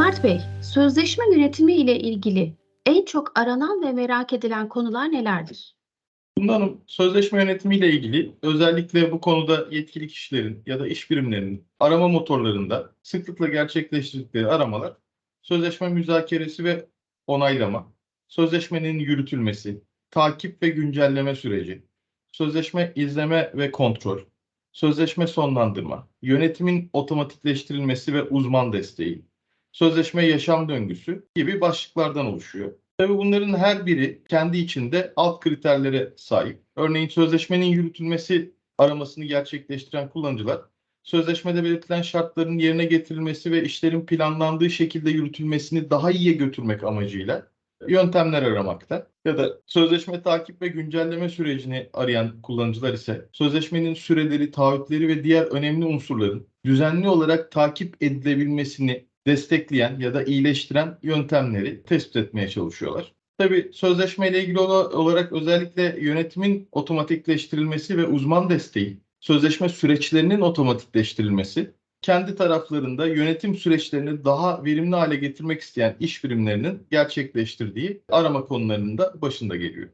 Murat Bey, sözleşme yönetimi ile ilgili en çok aranan ve merak edilen konular nelerdir? Bunda Hanım, sözleşme yönetimiyle ilgili özellikle bu konuda yetkili kişilerin ya da iş birimlerinin arama motorlarında sıklıkla gerçekleştirdikleri aramalar, sözleşme müzakeresi ve onaylama, sözleşmenin yürütülmesi, takip ve güncelleme süreci, sözleşme izleme ve kontrol, sözleşme sonlandırma, yönetimin otomatikleştirilmesi ve uzman desteği, sözleşme yaşam döngüsü gibi başlıklardan oluşuyor. Tabii bunların her biri kendi içinde alt kriterlere sahip. Örneğin sözleşmenin yürütülmesi aramasını gerçekleştiren kullanıcılar, sözleşmede belirtilen şartların yerine getirilmesi ve işlerin planlandığı şekilde yürütülmesini daha iyiye götürmek amacıyla yöntemler aramakta. Ya da sözleşme takip ve güncelleme sürecini arayan kullanıcılar ise sözleşmenin süreleri, taahhütleri ve diğer önemli unsurların düzenli olarak takip edilebilmesini destekleyen ya da iyileştiren yöntemleri tespit etmeye çalışıyorlar. Tabii sözleşmeyle ilgili ola- olarak özellikle yönetimin otomatikleştirilmesi ve uzman desteği, sözleşme süreçlerinin otomatikleştirilmesi, kendi taraflarında yönetim süreçlerini daha verimli hale getirmek isteyen iş birimlerinin gerçekleştirdiği arama konularının da başında geliyor.